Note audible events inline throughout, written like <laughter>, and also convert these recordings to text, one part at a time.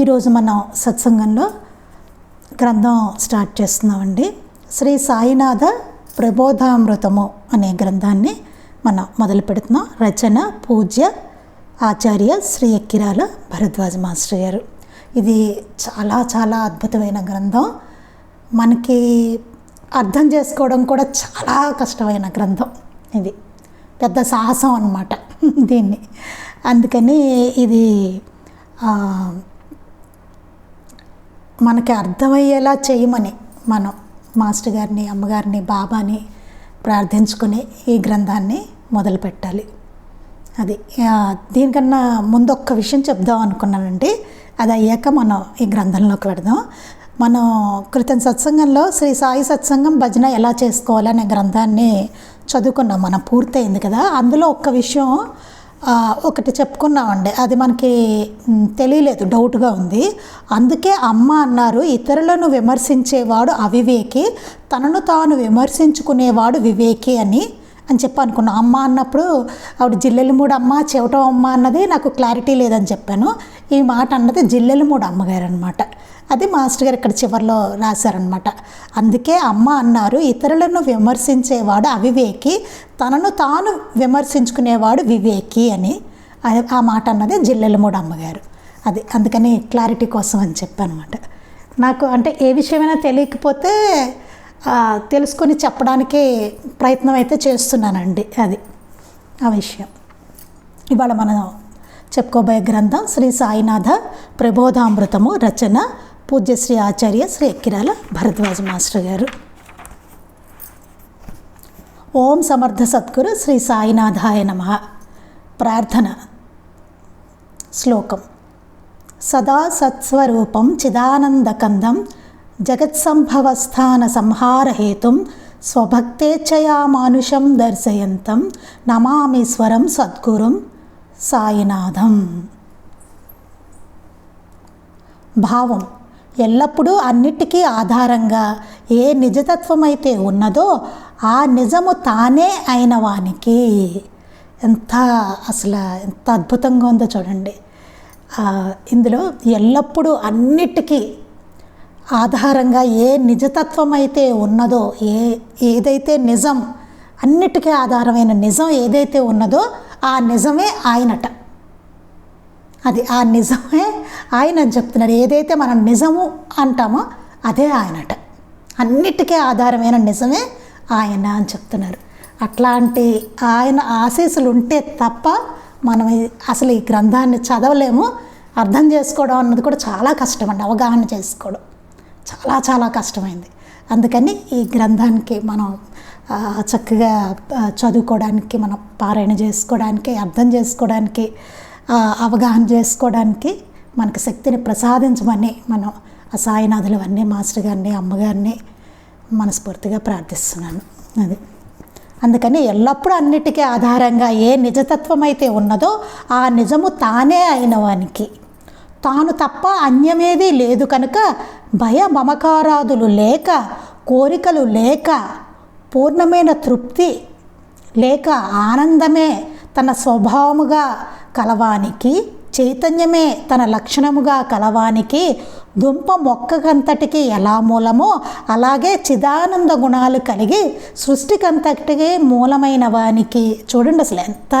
ఈరోజు మనం సత్సంగంలో గ్రంథం స్టార్ట్ చేస్తున్నామండి. శ్రీ సాయినాథ ప్రబోధామృతము అనే గ్రంథాన్ని మనం మొదలు పెడుతున్నాం. రచన పూజ్య ఆచార్య శ్రీ ఎక్కిరాల భరద్వాజ మాస్టర్ గారు. ఇది చాలా చాలా అద్భుతమైన గ్రంథం. మనకి అర్థం చేసుకోవడం కూడా చాలా కష్టమైన గ్రంథం ఇది. పెద్ద సాహసం అన్నమాట దీన్ని. అందుకని ఇది మనకి అర్థమయ్యేలా చేయమని మనం మాస్టర్ గారిని అమ్మగారిని బాబాని ప్రార్థించుకొని ఈ గ్రంథాన్ని మొదలు పెట్టాలి అది దీనికన్నా ముందు ఒక్క విషయం చెప్దాం అనుకున్నానండి. అది అయ్యాక మనం ఈ గ్రంథంలోకి పెడదాం మనం క్రితం సత్సంగంలో శ్రీ సాయి సత్సంగం భజన ఎలా చేసుకోవాలనే గ్రంథాన్ని చదువుకున్నాం. మనం పూర్తయింది కదా. అందులో ఒక్క విషయం ఒకటి చెప్పుకున్నామండి. అది మనకి తెలియలేదు డౌట్గా ఉంది. అందుకే అమ్మ అన్నారు ఇతరులను విమర్శించేవాడు అవివేకి తనను తాను విమర్శించుకునేవాడు వివేకి అని అని చెప్పి అనుకున్నాను అమ్మ అన్నప్పుడు ఆవిడ జిల్లెలమూడు అమ్మ చెవటం అమ్మ అన్నది నాకు క్లారిటీ లేదని చెప్పాను. ఈ మాట అన్నది జిల్లెలమూడు అమ్మగారు అనమాట అది మాస్టర్ గారు ఇక్కడ చివరిలో రాశారనమాట అందుకే అమ్మ అన్నారు ఇతరులను విమర్శించేవాడు అవివేకి తనను తాను విమర్శించుకునేవాడు వివేకి అని. ఆ- మాట అన్నది జిల్లెలమూడు అమ్మగారు. అది అందుకని క్లారిటీ కోసం అని చెప్పాను నాకు అంటే ఏ విషయమైనా తెలియకపోతే తెలుసుకొని చెప్పడానికి ప్రయత్నం అయితే చేస్తున్నానండి అది ఆ విషయం. ఇవాళ మనం చెప్పుకోబోయే గ్రంథం శ్రీ సాయినాథ ప్రబోధామృతము రచన పూజ్యశ్రీ ఆచార్య శ్రీ ఎక్కిరాల భరద్వాజ మాస్టర్ గారు. ఓం సమర్థ సద్గురు శ్రీ సాయినాథాయ నమ. ప్రార్థన. శ్లోకం. సదా సత్స్వరూపం చిదానందకందం జగత్సంభవస్థాన సంహారహేతుం స్వభక్తేచ్ఛయా మానుషం దర్శయంతం నమామీశ్వరం సద్గురుం సాయినాథం. భావం. ఎల్లప్పుడూ అన్నిటికీ ఆధారంగా ఏ నిజతత్వమైతే ఉన్నదో ఆ నిజము తానే అయిన వానికి. ఎంత అసలు ఎంత అద్భుతంగా ఉందో చూడండి. ఇందులో ఎల్లప్పుడూ అన్నిటికీ ఆధారంగా ఏ నిజతత్వం అయితే ఉన్నదో ఏ ఏదైతే నిజం అన్నిటికీ ఆధారమైన నిజం ఏదైతే ఉన్నదో ఆ నిజమే ఆయనట. అది ఆ నిజమే. ఆయన అని చెప్తున్నారు ఏదైతే మనం నిజము అంటామో అదే ఆయనట. అన్నిటికీ ఆధారమైన నిజమే ఆయన అని చెప్తున్నారు. అట్లాంటి ఆయన ఆశీస్సులు ఉంటే తప్ప మనం అసలు ఈ గ్రంథాన్ని చదవలేము. అర్థం చేసుకోవడం అన్నది కూడా చాలా కష్టం అండి అవగాహన చేసుకోవడం. చాలా చాలా కష్టమైంది. అందుకని ఈ గ్రంథానికి మనం చక్కగా చదువుకోవడానికి మనం పారాయణ చేసుకోవడానికి అర్థం చేసుకోవడానికి అవగాహన చేసుకోవడానికి మనకు శక్తిని ప్రసాదించమని మనం ఆ సాయినాథులు అన్నీ మాస్టర్ గారిని అమ్మగారిని మనస్ఫూర్తిగా ప్రార్థిస్తున్నాను. అది. అందుకని ఎల్లప్పుడూ అన్నిటికీ ఆధారంగా ఏ నిజతత్వం అయితే ఉన్నదో ఆ నిజము తానే అయిన వానికి. తాను తప్ప అన్యమేదీ లేదు కనుక భయ మమకారాదులు లేక కోరికలు లేక పూర్ణమైన తృప్తి లేక ఆనందమే తన స్వభావముగా కలవానికి చైతన్యమే తన లక్షణముగా కలవానికి దుంప మొక్కకంతటికి ఎలా మూలమో అలాగే చిదానంద గుణాలు కలిగి సృష్టికంతటికి మూలమైన వానికి. చూడండి అసలు ఎంత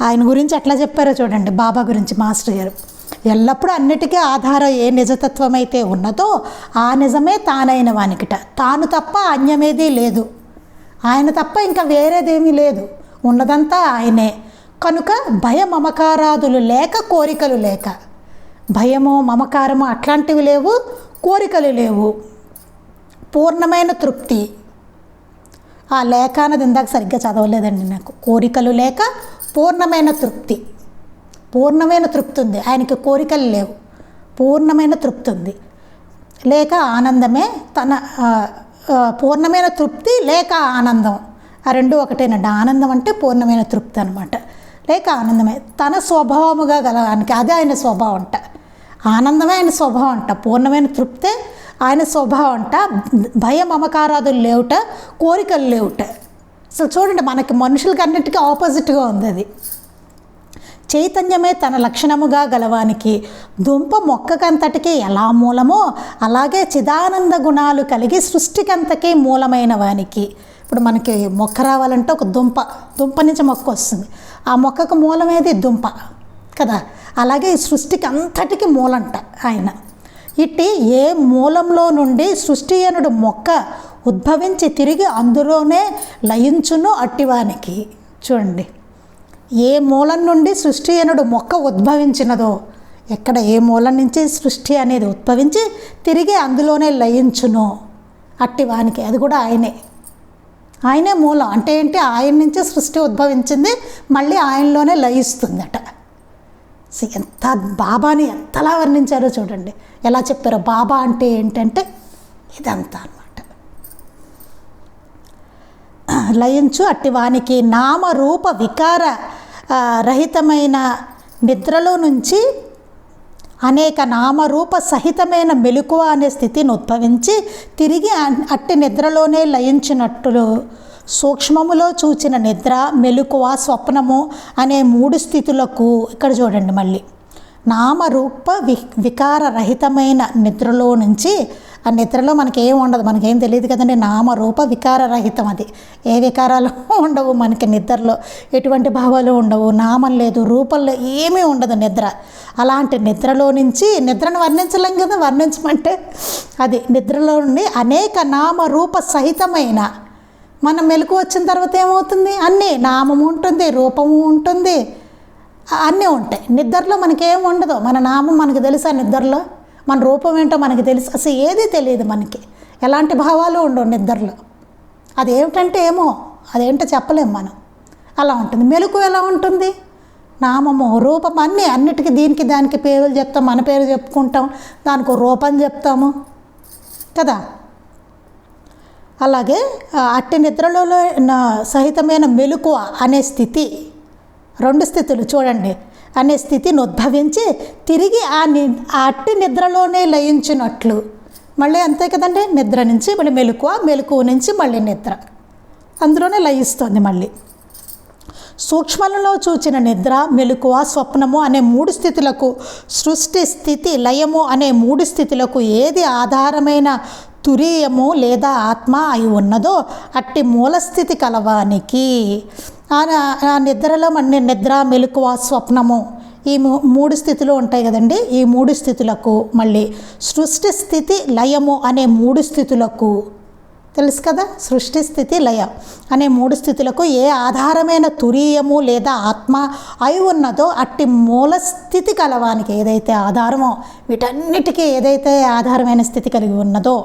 ఆయన గురించి ఎట్లా చెప్పారో చూడండి బాబా గురించి మాస్టర్ గారు. ఎల్లప్పుడూ అన్నిటికీ ఆధారం ఏ నిజతత్వం అయితే ఉన్నదో ఆ నిజమే తానైన వానికిట. తాను తప్ప అన్యమేదీ లేదు. ఆయన తప్ప ఇంకా వేరేదేమీ లేదు. ఉన్నదంతా ఆయనే. కనుక భయ మమకారాదులు లేక కోరికలు లేక. భయము మమకారము అట్లాంటివి లేవు కోరికలు లేవు. పూర్ణమైన తృప్తి. ఆ లేఖ అన్నది ఇందాక సరిగ్గా చదవలేదండి నాకు. కోరికలు లేక పూర్ణమైన తృప్తి. పూర్ణమైన తృప్తి ఉంది. ఆయనకి కోరికలు లేవు. పూర్ణమైన తృప్తి ఉంది. లేక ఆనందమే తన పూర్ణమైన తృప్తి లేక ఆనందం. ఆ రెండు ఒకటేనండి. ఆనందం అంటే పూర్ణమైన తృప్తి అనమాట లేక ఆనందమే. తన స్వభావముగా గలవానికి అదే ఆయన స్వభావం అంట. ఆనందమే ఆయన స్వభావం అంట. పూర్ణమైన తృప్తే ఆయన స్వభావం అంట. భయ మమకారాదులు లేవుట కోరికలు లేవుట. అసలు చూడండి మనకి మనుషులకి అన్నిటికీ ఆపోజిట్గా ఉంది అది. చైతన్యమే తన లక్షణముగా గలవానికి దుంప మొక్కకంతటికి ఎలా మూలమో అలాగే చిదానంద గుణాలు కలిగి సృష్టికంతకి మూలమైన వానికి ఇప్పుడు మనకి మొక్క రావాలంటే ఒక దుంప దుంప నుంచి మొక్క వస్తుంది. ఆ మొక్కకు మూలమేది దుంప కదా. అలాగే ఈ సృష్టికి అంతటికి మూలంట ఆయన. ఇట్టి ఏ మూలంలో నుండి సృష్టి అనుడు మొక్క ఉద్భవించి తిరిగి అందులోనే లయించును అట్టివానికి. చూడండి. ఏ మూలం నుండి సృష్టి అనుడు మొక్క ఉద్భవించినదో ఎక్కడ ఏ మూలం నుంచి సృష్టి అనేది ఉద్భవించి తిరిగి అందులోనే లయించును అట్టివానికి. అది కూడా ఆయనే. ఆయనే మూలం. అంటే ఏంటి? ఆయన నుంచే సృష్టి ఉద్భవించింది మళ్ళీ ఆయనలోనే లయిస్తుందట. ఎంత బాబాని ఎంతలా వర్ణించారో చూడండి. ఎలా చెప్పారో బాబా అంటే ఏంటంటే ఇదంతా అనమాట లయించు అట్టి వానికి నామరూప వికార రహితమైన నిద్రలో నుంచి అనేక నామరూప సహితమైన మెలకువ అనే స్థితిని ఉద్భవించి తిరిగి అట్టి నిద్రలోనే లయించినట్లు సూక్ష్మములో చూచిన నిద్ర మెలకువ స్వప్నము అనే మూడు స్థితులకు ఇక్కడ చూడండి మళ్ళీ. నామరూప వి వికారరహితమైన నిద్రలో నుంచి ఆ నిద్రలో మనకేం ఉండదు మనకేం తెలియదు కదండి. నామరూప వికారరహితం అది. ఏ వికారాలు <laughs> ఉండవు మనకి నిద్రలో. ఎటువంటి భావాలు ఉండవు నామం లేదు రూపంలో ఏమీ ఉండదు నిద్ర. అలాంటి నిద్రలో నుంచి నిద్రను వర్ణించలేం కదా వర్ణించమంటే. అది నిద్రలో నుండి అనేక నామరూప సహితమైన మనం మెలకు వచ్చిన తర్వాత ఏమవుతుంది? అన్నీ నామము ఉంటుంది రూపము ఉంటుంది అన్నీ ఉంటాయి. నిద్రలో మనకేం ఉండదు. మన నామం మనకు తెలుసా నిద్రలో? మన రూపం ఏంటో మనకి తెలుసు. అసలు ఏది తెలియదు మనకి. ఎలాంటి భావాలు ఉండవు నిద్రలో. అదేమిటంటే ఏమో అదేంటో చెప్పలేము మనం. అలా ఉంటుంది. మెలకు ఎలా ఉంటుంది? నామము రూపం అన్నీ అన్నిటికీ దీనికి దానికి పేర్లు చెప్తాం. మన పేరు చెప్పుకుంటాం. దానికి ఒక రూపం చెప్తాము. కదా? అలాగే అట్టి నిద్రలో నా- సహితమైన మెలకువ అనే స్థితి. రెండు స్థితులు చూడండి. అనే స్థితిని ఉద్భవించి తిరిగి ఆ ని ఆ అట్టి నిద్రలోనే లయించినట్లు. మళ్ళీ అంతే కదండి? నిద్ర నుంచి మళ్ళీ మెలకువ మెలకువ నుంచి మళ్ళీ నిద్ర. అందులోనే లయిస్తుంది మళ్ళీ. సూక్ష్మలలో చూచిన నిద్ర మెలకువ స్వప్నము అనే మూడు స్థితులకు సృష్టి స్థితి లయము అనే మూడు స్థితులకు ఏది ఆధారమైన తురీయము లేదా ఆత్మ అయి ఉన్నదో అట్టి మూలస్థితి కలవానికి. ఆ ఆ నిద్రలో మన నిద్ర మెలకువ స్వప్నము ఈ మూ- మూడు స్థితులు ఉంటాయి కదండి. ఈ మూడు స్థితులకు మళ్ళీ సృష్టి స్థితి లయము అనే మూడు స్థితులకు. తెలుసు కదా? సృష్టి స్థితి లయ అనే మూడు స్థితులకు ఏ ఆధారమైన తురీయము లేదా ఆత్మ అయి ఉన్నదో అట్టి మూల స్థితి కలవానికి ఏదైతే ఆధారమో వీటన్నిటికీ ఏదైతే ఆధారమైన స్థితి కలిగి ఉన్నదో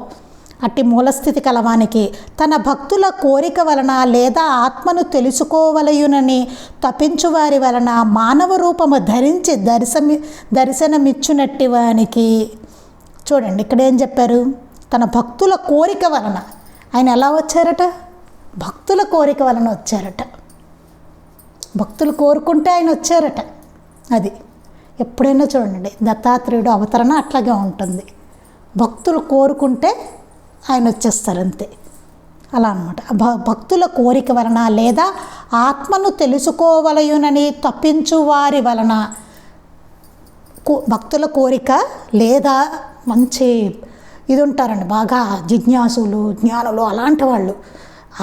అట్టి మూలస్థితి కలవానికి తన భక్తుల కోరిక వలన లేదా ఆత్మను తెలుసుకోవలయునని తపించువారి వలన మానవ రూపము ధరించి దర్శమి దర్శనమిచ్చునట్టి వానికి చూడండి ఇక్కడ ఏం చెప్పారు? తన భక్తుల కోరిక వలన. ఆయన ఎలా వచ్చారట? భక్తుల కోరిక వలన వచ్చారట. భక్తులు కోరుకుంటే ఆయన వచ్చారట. అది ఎప్పుడైనా చూడండి దత్తాత్రేయుడు అవతరణ అట్లాగే ఉంటుంది. భక్తులు కోరుకుంటే ఆయన వచ్చేస్తారు అంతే అలా అనమాట భ- భక్తుల కోరిక వలన లేదా ఆత్మను తెలుసుకోవలయునని తప్పించు వారి వలన భక్తుల కోరిక లేదా మంచి ఇది ఉంటారండి బాగా జిజ్ఞాసులు జ్ఞానులు అలాంటి వాళ్ళు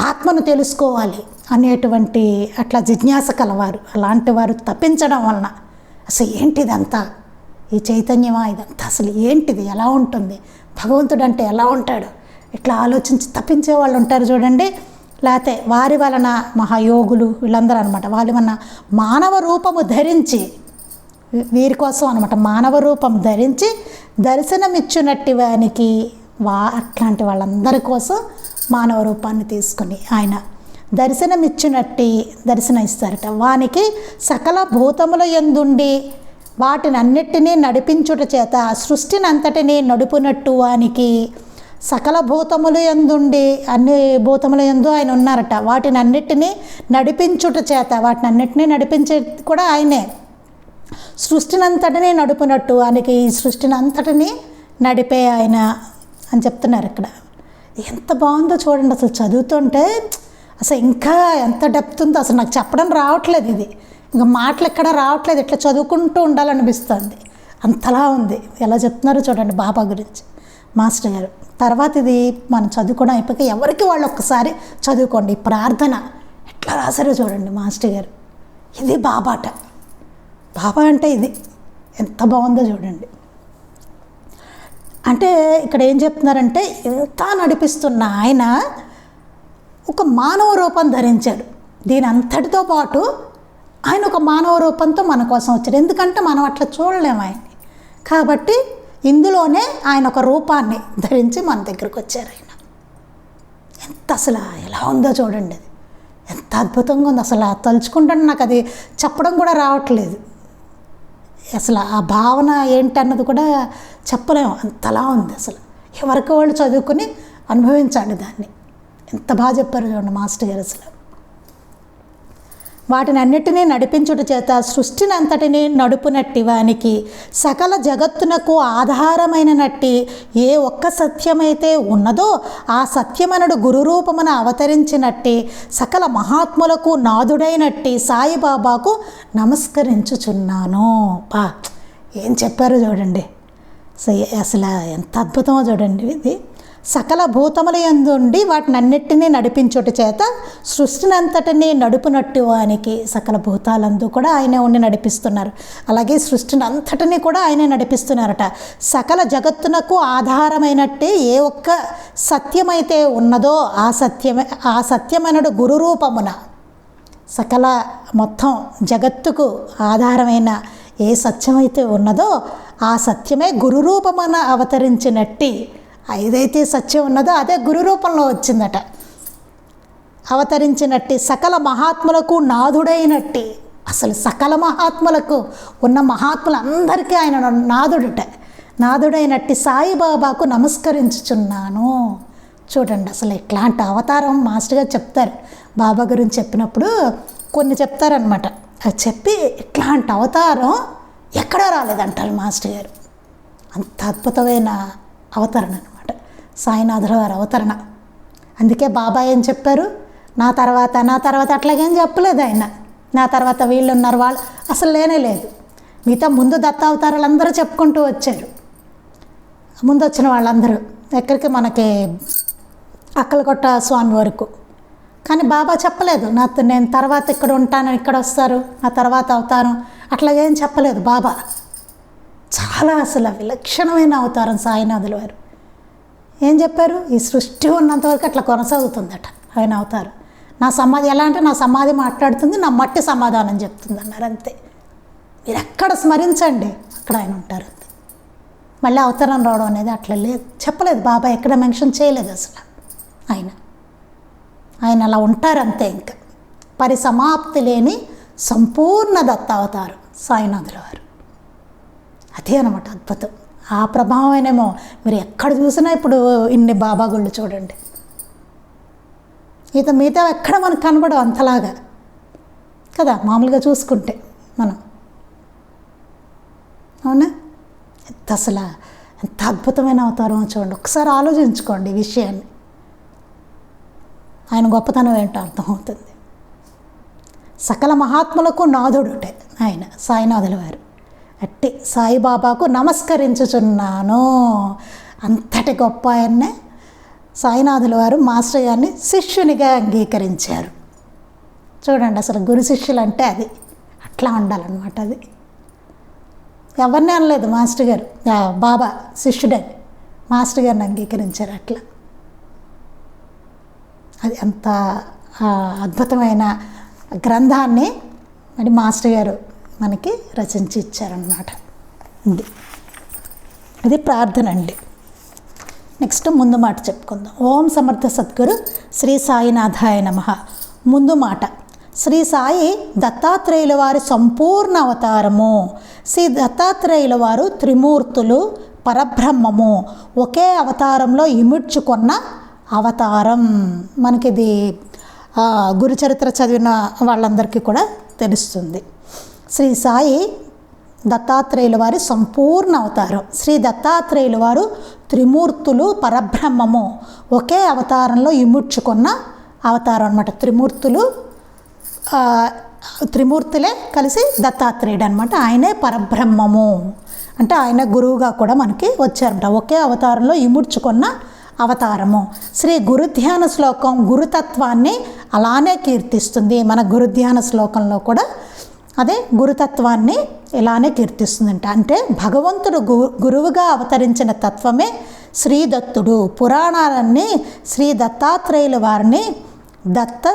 ఆత్మను తెలుసుకోవాలి అనేటువంటి అట్లా జిజ్ఞాస కలవారు. అలాంటి వారు తప్పించడం వలన అసలు ఏంటిదంతా? ఈ చైతన్యమా ఇదంతా? అసలు ఏంటిది? ఎలా ఉంటుంది? భగవంతుడు అంటే ఎలా ఉంటాడు? ఇట్లా ఆలోచించి తప్పించే వాళ్ళు ఉంటారు చూడండి. లేకపోతే వారి వలన మహాయోగులు వీళ్ళందరూ అనమాట వారి వలన మానవ రూపము ధరించి వీరి కోసం అనమాట మానవ రూపం ధరించి దర్శనమిచ్చునట్టి వానికి వా అట్లాంటి వాళ్ళందరి కోసం మానవ రూపాన్ని తీసుకుని ఆయన దర్శనమిచ్చినట్టి దర్శనం ఇస్తారట వానికి సకల భూతముల ఎందుండి వాటిని అన్నిటినీ నడిపించుట చేత సృష్టిని అంతటినీ నడుపునట్టు వానికి సకల భూతములు ఎందుండి? అన్ని భూతముల ఎందు ఆయన ఉన్నారట. వాటిని అన్నిటినీ నడిపించుట చేత వాటిని అన్నిటినీ నడిపించే కూడా ఆయనే. సృష్టినంతటినీ నడుపునట్టు ఆయనకి ఈ సృష్టిని అంతటినీ నడిపే ఆయన అని చెప్తున్నారు ఇక్కడ. ఎంత బాగుందో చూడండి అసలు చదువుతుంటే. అసలు ఇంకా ఎంత డెప్త్ ఉందో అసలు నాకు చెప్పడం రావట్లేదు ఇది. ఇంకా మాటలు ఎక్కడ రావట్లేదు. ఇట్లా చదువుకుంటూ ఉండాలనిపిస్తుంది. అంతలా ఉంది. ఎలా చెప్తున్నారో చూడండి బాబా గురించి. మాస్టర్ గారు. తర్వాత ఇది మనం చదువుకోవడం అయిపోయి ఎవరికి వాళ్ళు ఒక్కసారి చదువుకోండి. ప్రార్థన. ఎట్లా రాశారో చూడండి మాస్టర్ గారు. ఇది బాబాట. బాబా అంటే ఇది. ఎంత బాగుందో చూడండి. అంటే ఇక్కడ ఏం చెప్తున్నారంటే ఇంత నడిపిస్తున్న ఆయన ఒక మానవ రూపం ధరించాడు. దీని అంతటితో పాటు ఆయన ఒక మానవ రూపంతో మన కోసం వచ్చాడు. ఎందుకంటే మనం అట్లా చూడలేము ఆయన్ని. కాబట్టి ఇందులోనే ఆయన ఒక రూపాన్ని ధరించి మన దగ్గరకు వచ్చారు ఆయన. ఎంత అసలు ఎలా ఉందో చూడండి అది. ఎంత అద్భుతంగా ఉంది అసలు తలుచుకుంటాను నాకు అది చెప్పడం కూడా రావట్లేదు. అసలు ఆ భావన ఏంటన్నది కూడా చెప్పలేము. అంతలా ఉంది అసలు. ఎవరికి వాళ్ళు చదువుకుని అనుభవించండి దాన్ని. ఎంత బాగా చెప్పారు చూడండి మాస్టర్ గారు అసలు. వాటిని అన్నిటినీ నడిపించుట చేత సృష్టినంతటిని నడుపునట్టి వానికి సకల జగత్తునకు ఆధారమైన నట్టి ఏ ఒక్క సత్యమైతే ఉన్నదో ఆ సత్యమనుడు గురురూపమున అవతరించినట్టి సకల మహాత్ములకు నాదుడైనట్టి సాయిబాబాకు నమస్కరించుచున్నాను. పా ఏం చెప్పారో చూడండి. అసలు అసలు ఎంత అద్భుతమో చూడండి ఇది. సకల భూతముల ఎందుండి వాటిని నడిపించుట చేత సృష్టినంతటినీ నడుపునట్టు వానికి సకల భూతాలందు కూడా ఆయనే ఉండి నడిపిస్తున్నారు. అలాగే సృష్టిని అంతటినీ కూడా ఆయనే నడిపిస్తున్నారట. సకల జగత్తునకు ఆధారమైనట్టే ఏ ఒక్క సత్యమైతే ఉన్నదో ఆ సత్యమే ఆ సత్యమైనడు గురు రూపమున సకల మొత్తం జగత్తుకు ఆధారమైన ఏ సత్యమైతే ఉన్నదో ఆ సత్యమే గురు రూపమున అవతరించినట్టి ఏదైతే సత్యం ఉన్నదో అదే గురు రూపంలో వచ్చిందట. అవతరించినట్టి సకల మహాత్ములకు నాథుడైనట్టి అసలు సకల మహాత్ములకు ఉన్న మహాత్ములందరికీ ఆయన నాథుడుట నాథుడైనట్టి సాయిబాబాకు నమస్కరించుచున్నాను. చూడండి అసలు ఇట్లాంటి అవతారం మాస్టర్ గారు చెప్తారు. బాబా గురించి చెప్పినప్పుడు కొన్ని చెప్తారనమాట అది చెప్పి ఇట్లాంటి అవతారం ఎక్కడా రాలేదంటారు మాస్టర్ గారు. అంత అద్భుతమైన అవతరణ సాయినాథుల వారి అవతరణ. అందుకే బాబాయ్ అని చెప్పారు? నా తర్వాత నా తర్వాత అట్లాగేం చెప్పలేదు ఆయన. నా తర్వాత వీళ్ళు ఉన్నారు వాళ్ళు అసలు లేనే లేదు. మిగతా ముందు దత్తావతారాలు అందరూ చెప్పుకుంటూ వచ్చారు. ముందు వచ్చిన వాళ్ళందరూ ఎక్కడికి? మనకి అక్కలకొట్ట స్వామి వరకు. కానీ బాబా చెప్పలేదు నా నేను తర్వాత ఇక్కడ ఉంటాను ఇక్కడ వస్తారు నా తర్వాత అవుతాను అట్లాగేం చెప్పలేదు బాబా. చాలా అసలు విలక్షణమైన అవతారం సాయినాథుల వారు. ఏం చెప్పారు? ఈ సృష్టి ఉన్నంతవరకు అట్లా కొనసాగుతుందట. ఆయన అవుతారు. నా సమాధి ఎలా అంటే నా సమాధి మాట్లాడుతుంది నా మట్టి సమాధానం చెప్తుంది అన్నారు అంతే. మీరు ఎక్కడ స్మరించండి అక్కడ ఆయన ఉంటారు అంతే. మళ్ళీ అవతారం రావడం అనేది అట్లా లేదు. చెప్పలేదు బాబా ఎక్కడ మెన్షన్ చేయలేదు అసలు ఆయన. ఆయన అలా ఉంటారు అంతే ఇంకా. పరిసమాప్తి లేని సంపూర్ణ దత్తావతారు సాయినాథుల వారు. అదే అనమాట అద్భుతం. ఆ ప్రభావమేనేమో మీరు ఎక్కడ చూసినా ఇప్పుడు ఇన్ని బాబా గుళ్ళు చూడండి. ఇత మిగతా ఎక్కడ మనకు కనబడవు అంతలాగా. కదా మామూలుగా చూసుకుంటే మనం. అవునా? ఎంత అసలు ఎంత అద్భుతమైన అవతారం చూడండి. ఒకసారి ఆలోచించుకోండి ఈ విషయాన్ని. ఆయన గొప్పతనం ఏంటో అర్థమవుతుంది. సకల మహాత్ములకు నాథుడుటే ఆయన సాయినాథుల వారు. అట్టి సాయిబాబాకు నమస్కరించుచున్నాను. అంతటి గొప్ప ఆయన్నే సాయినాథుల వారు మాస్టర్ గారిని శిష్యునిగా అంగీకరించారు. చూడండి అసలు గురు శిష్యులు అంటే అది. అట్లా ఉండాలన్నమాట అది. ఎవరిని అనలేదు మాస్టర్ గారు. బాబా శిష్యుడని మాస్టర్ గారిని అంగీకరించారు అట్లా. అది అంత అద్భుతమైన గ్రంథాన్ని మరి మాస్టర్ గారు మనకి రచించి ఇచ్చారనమాట ఇది. ఇది ప్రార్థన అండి. నెక్స్ట్ ముందు మాట చెప్పుకుందాం. ఓం సమర్థ సద్గురు శ్రీ సాయినాథాయ నమ. ముందు మాట. శ్రీ సాయి దత్తాత్రేయుల వారి సంపూర్ణ అవతారము. శ్రీ దత్తాత్రేయుల వారు త్రిమూర్తులు పరబ్రహ్మము. ఒకే అవతారంలో ఇముడ్చుకున్న అవతారం. మనకిది గురుచరిత్ర చదివిన వాళ్ళందరికీ కూడా తెలుస్తుంది. శ్రీ సాయి దత్తాత్రేయుల వారి సంపూర్ణ అవతారం. శ్రీ దత్తాత్రేయుల వారు త్రిమూర్తులు పరబ్రహ్మము. ఒకే అవతారంలో ఇముడ్చుకున్న అవతారం అనమాట త్రిమూర్తులు త్రిమూర్తులే కలిసి దత్తాత్రేయుడు అనమాట ఆయనే పరబ్రహ్మము. అంటే ఆయన గురువుగా కూడా మనకి వచ్చారంట ఒకే అవతారంలో ఇముడ్చుకున్న అవతారము. శ్రీ గురుధ్యాన శ్లోకం గురుతత్వాన్ని అలానే కీర్తిస్తుంది. మన గురుధ్యాన శ్లోకంలో కూడా అదే గురుతత్వాన్ని ఇలానే కీర్తిస్తుందంట. అంటే భగవంతుడు గు గురువుగా అవతరించిన తత్వమే శ్రీదత్తుడు. పురాణాలన్నీ శ్రీ దత్తాత్రేయుల వారిని దత్త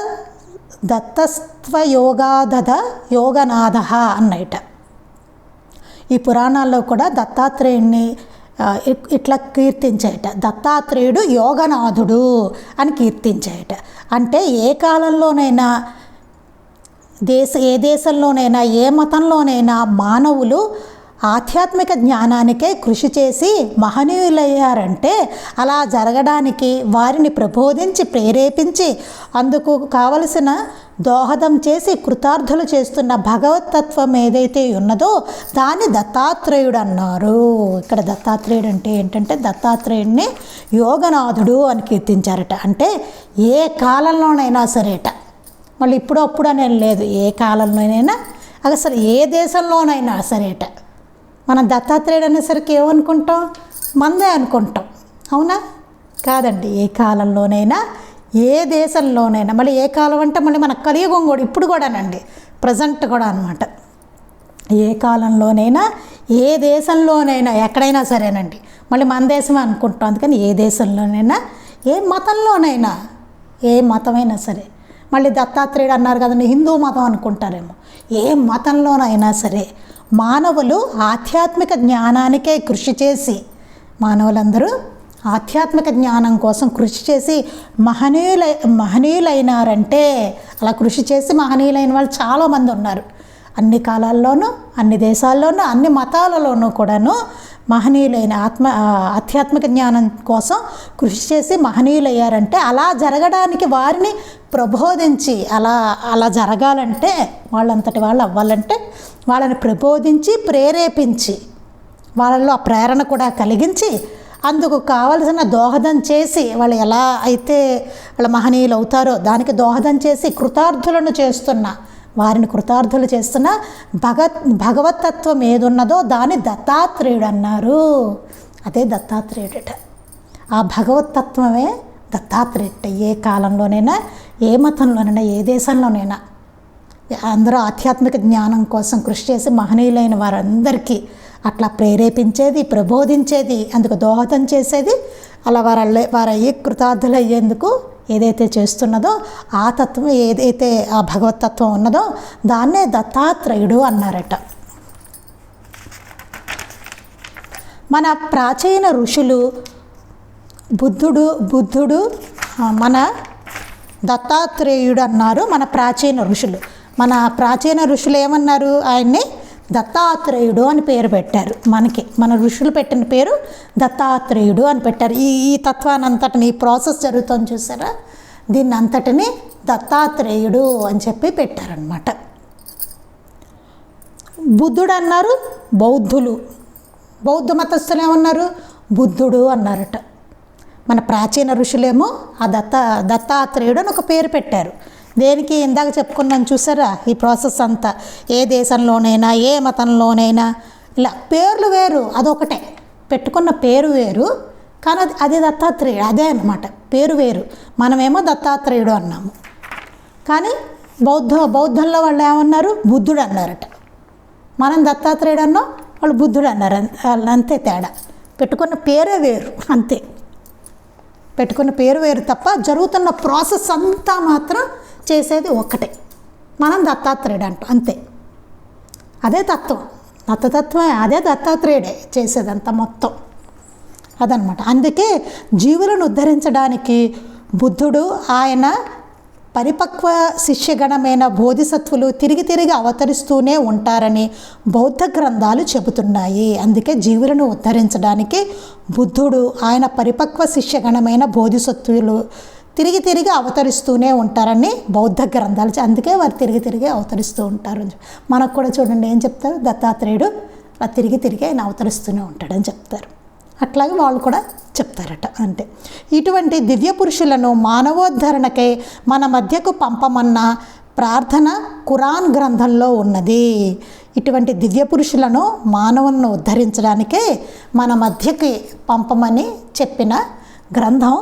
దత్తస్త్వయోగాదద యోగనాథ అన్నయట. ఈ పురాణాల్లో కూడా దత్తాత్రేయుణ్ణి ఇట్లా కీర్తించేయట దత్తాత్రేయుడు యోగనాథుడు అని కీర్తించేయట అంటే ఏ కాలంలోనైనా దేశ ఏ దేశంలోనైనా ఏ మతంలోనైనా మానవులు ఆధ్యాత్మిక జ్ఞానానికే కృషి చేసి మహనీయులయ్యారంటే అలా జరగడానికి వారిని ప్రబోధించి ప్రేరేపించి అందుకు కావలసిన దోహదం చేసి కృతార్థులు చేస్తున్న భగవతత్వం ఏదైతే ఉన్నదో దాన్ని దత్తాత్రేయుడు అన్నారు ఇక్కడ దత్తాత్రేయుడు అంటే ఏంటంటే దత్తాత్రేయుడిని యోగనాథుడు అని కీర్తించారట. అంటే ఏ కాలంలోనైనా సరేట. మళ్ళీ ఇప్పుడు అప్పుడు అనేది లేదు. ఏ కాలంలోనైనా అసలు ఏ దేశంలోనైనా సరేట. మనం దత్తాత్రేయుడు అనేసరికి ఏమనుకుంటాం? మందే అనుకుంటాం. అవునా? కాదండి. ఏ కాలంలోనైనా ఏ దేశంలోనైనా మళ్ళీ ఏ కాలం అంటే మళ్ళీ మన కలియుగం కూడా ఇప్పుడు కూడానండి. ప్రజెంట్ కూడా అనమాట ఏ కాలంలోనైనా ఏ దేశంలోనైనా ఎక్కడైనా సరేనండి. మళ్ళీ మన దేశమే అనుకుంటాం. అందుకని ఏ దేశంలోనైనా ఏ మతంలోనైనా ఏ మతమైనా సరే మళ్ళీ దత్తాత్రేయుడు అన్నారు కదండి హిందూ మతం అనుకుంటారేమో. ఏ మతంలోనైనా సరే మానవులు ఆధ్యాత్మిక జ్ఞానానికే కృషి చేసి మానవులందరూ ఆధ్యాత్మిక జ్ఞానం కోసం కృషి చేసి మహనీయులై మహనీయులైనారంటే అలా కృషి చేసి మహనీయులైన వాళ్ళు చాలామంది ఉన్నారు. అన్ని కాలాల్లోనూ అన్ని దేశాల్లోనూ అన్ని మతాలలోనూ కూడాను మహనీయులైన ఆత్మ ఆధ్యాత్మిక జ్ఞానం కోసం కృషి చేసి మహనీయులయ్యారంటే అలా జరగడానికి వారిని ప్రబోధించి అలా అలా జరగాలంటే వాళ్ళంతటి వాళ్ళు అవ్వాలంటే వాళ్ళని ప్రబోధించి ప్రేరేపించి వాళ్ళలో ఆ ప్రేరణ కూడా కలిగించి అందుకు కావలసిన దోహదం చేసి వాళ్ళు ఎలా అయితే వాళ్ళ మహనీయులు అవుతారో దానికి దోహదం చేసి కృతార్థులను చేస్తున్న వారిని కృతార్థులు చేస్తున్న భగత్ భగవతత్వం ఏదున్నదో దాన్ని దత్తాత్రేయుడు అన్నారు అదే దత్తాత్రేయుడట. ఆ భగవతత్వమే దత్తాత్రేయుడు ఏ కాలంలోనైనా ఏ మతంలోనైనా ఏ దేశంలోనైనా. అందరూ ఆధ్యాత్మిక జ్ఞానం కోసం కృషి చేసి మహనీయులైన వారందరికీ అట్లా ప్రేరేపించేది ప్రబోధించేది అందుకు దోహదం చేసేది అలా వారు వారయ్యే కృతార్థులయ్యేందుకు ఏదైతే చేస్తున్నదో ఆ తత్వం ఏదైతే ఆ భగవతత్వం ఉన్నదో దాన్నే దత్తాత్రేయుడు అన్నారట. మన ప్రాచీన ఋషులు బుద్ధుడు బుద్ధుడు మన దత్తాత్రేయుడు అన్నారు మన ప్రాచీన ఋషులు. మన ప్రాచీన ఋషులు ఏమన్నారు ఆయన్ని? దత్తాత్రేయుడు అని పేరు పెట్టారు మనకి. మన ఋషులు పెట్టిన పేరు దత్తాత్రేయుడు అని పెట్టారు. ఈ ఈ తత్వాన్ని అంతటిని ఈ ప్రాసెస్ జరుగుతుంది చూసారా? దీన్ని అంతటిని దత్తాత్రేయుడు అని చెప్పి పెట్టారనమాట బుద్ధుడు అన్నారు బౌద్ధులు. బౌద్ధ మతస్థులు ఏమన్నారు? బుద్ధుడు అన్నారట. మన ప్రాచీన ఋషులేమో ఆ దత్త దత్తాత్రేయుడు అని ఒక పేరు పెట్టారు. దేనికి ఇందాక చెప్పుకున్నాను చూసారా? ఈ ప్రాసెస్ అంతా. ఏ దేశంలోనైనా ఏ మతంలోనైనా. ఇలా పేర్లు వేరు అదొకటే. పెట్టుకున్న పేరు వేరు కానీ అది అదే దత్తాత్రేయుడు అదే అనమాట పేరు వేరు. మనమేమో దత్తాత్రేయుడు అన్నాము. కానీ బౌద్ధ బౌద్ధంలో వాళ్ళు ఏమన్నారు? బుద్ధుడు అన్నారట. మనం దత్తాత్రేయుడు అన్నాం వాళ్ళు బుద్ధుడు అన్నారు. వాళ్ళు అంతే తేడా. పెట్టుకున్న పేరే వేరు అంతే. పెట్టుకున్న పేరు వేరు తప్ప జరుగుతున్న ప్రాసెస్ అంతా మాత్రం చేసేది ఒక్కటే. మనం దత్తాత్రేయుడు అంటాం అంతే. అదే తత్వం. దత్తతత్వం అదే దత్తాత్రేయుడే చేసేదంతా మొత్తం. అదనమాట అందుకే జీవులను ఉద్ధరించడానికి బుద్ధుడు ఆయన పరిపక్వ శిష్యగణమైన బోధిసత్వులు తిరిగి తిరిగి అవతరిస్తూనే ఉంటారని బౌద్ధ గ్రంథాలు చెబుతున్నాయి. అందుకే జీవులను ఉద్ధరించడానికి బుద్ధుడు ఆయన పరిపక్వ శిష్యగణమైన బోధిసత్వులు తిరిగి తిరిగి అవతరిస్తూనే ఉంటారని బౌద్ధ గ్రంథాలు అందుకే వారు తిరిగి తిరిగి అవతరిస్తూ ఉంటారు. మనకు కూడా చూడండి ఏం చెప్తారు? దత్తాత్రేయుడు అలా తిరిగి తిరిగి ఆయన అవతరిస్తూనే ఉంటాడని చెప్తారు. అట్లాగే వాళ్ళు కూడా చెప్తారట అంటే ఇటువంటి దివ్య పురుషులను మానవోద్ధరణకై మన మధ్యకు పంపమన్న ప్రార్థన ఖురాన్ గ్రంథంలో ఉన్నది. ఇటువంటి దివ్య పురుషులను మానవులను ఉద్ధరించడానికే మన మధ్యకి పంపమని చెప్పిన గ్రంథం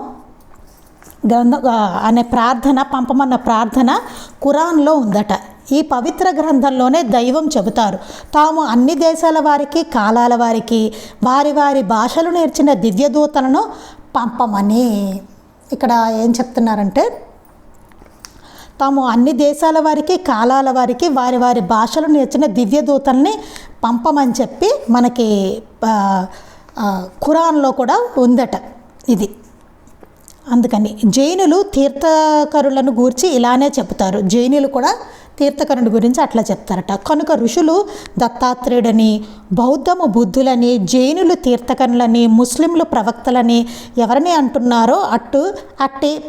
గ్రంథం అనే ప్రార్థన పంపమన్న ప్రార్థన ఖురాన్లో ఉందట. ఈ పవిత్ర గ్రంథంలోనే దైవం చెబుతారు. తాము అన్ని దేశాల వారికి కాలాల వారికి వారి వారి భాషలు నేర్చిన దివ్యదూతలను పంపమని. ఇక్కడ ఏం చెప్తున్నారంటే తాము అన్ని దేశాల వారికి కాలాల వారికి వారి వారి భాషలు నేర్చిన దివ్యదూతల్ని పంపమని చెప్పి మనకి ఖురాన్లో కూడా ఉందట ఇది. అందుకని జైనులు తీర్థకరులను గూర్చి ఇలానే చెప్తారు జైనులు కూడా తీర్థకరుని గురించి అట్లా చెప్తారట. కనుక ఋషులు దత్తాత్రేయుడని బౌద్ధము బుద్ధులని జైనులు తీర్థకరులని ముస్లింలు ప్రవక్తలని ఎవరిని అంటున్నారో అట్టు అట్టి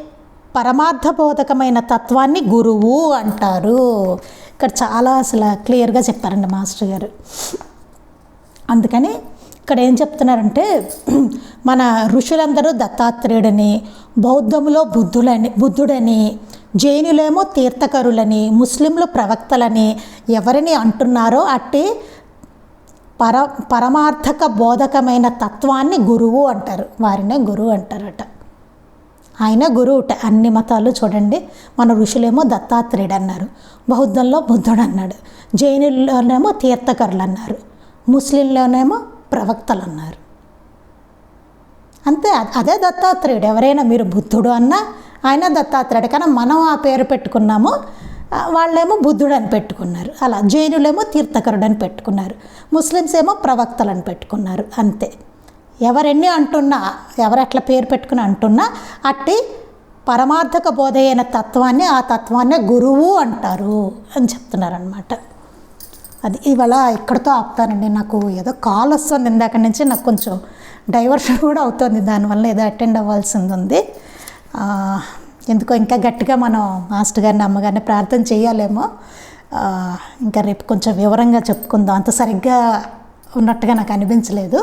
పరమార్థబోధకమైన తత్వాన్ని గురువు అంటారు. ఇక్కడ చాలా అసలు క్లియర్గా చెప్పారండి మాస్టర్ గారు. అందుకని ఇక్కడ ఏం చెప్తున్నారంటే <clears throat> మన ఋషులందరూ దత్తాత్రేయుడని బౌద్ధములో బుద్ధులని బుద్ధుడని జైనులేమో తీర్థకరులని ముస్లింలు ప్రవక్తలని ఎవరిని అంటున్నారో అట్టి పర పరమార్థక బోధకమైన తత్వాన్ని గురువు అంటారు. వారినే గురువు అంటారట. ఆయన గురువుట. అన్ని మతాలు చూడండి. మన ఋషులేమో దత్తాత్రేయుడు అన్నారు బౌద్ధంలో బుద్ధుడు అన్నాడు జైనుల్లోనేమో తీర్థకరులు అన్నారు ముస్లింలోనేమో ప్రవక్తలు అన్నారు అంతే అదే దత్తాత్రేయుడు. ఎవరైనా మీరు బుద్ధుడు అన్నా ఆయన దత్తాత్రేయుడు. కానీ మనం ఆ పేరు పెట్టుకున్నాము వాళ్ళేమో బుద్ధుడు అని పెట్టుకున్నారు. అలా జైనులేమో తీర్థకరుడు అని పెట్టుకున్నారు. ముస్లిమ్స్ ఏమో ప్రవక్తలు అని పెట్టుకున్నారు. అంతే. ఎవరెన్ని అంటున్నా ఎవరట్లా పేరు పెట్టుకుని అంటున్నా అట్టి పరమార్థక బోధ అయిన తత్వాన్ని ఆ తత్వాన్నే గురువు అంటారు అని చెప్తున్నారనమాట అది ఇవాళ ఇక్కడితో ఆపుతానండి? నాకు ఏదో కాల్ వస్తుంది ఇందాక నుంచి నాకు కొంచెం డైవర్షన్ కూడా అవుతుంది. దానివల్ల ఏదో అటెండ్ అవ్వాల్సింది ఉంది. ఎందుకో ఇంకా గట్టిగా మనం మాస్టర్ గారిని అమ్మగారిని ప్రార్థన చేయాలేమో. ఇంకా రేపు కొంచెం వివరంగా చెప్పుకుందాం. అంత సరిగ్గా ఉన్నట్టుగా నాకు అనిపించలేదు.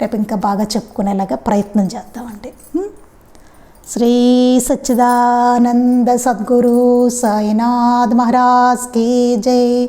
రేపు ఇంకా బాగా చెప్పుకునేలాగా ప్రయత్నం చేద్దామండి. శ్రీ సచ్చిదానంద సద్గురు సాయినాథ్ మహారాజ్ కీ జై.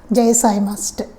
జై సాయి మాస్టర్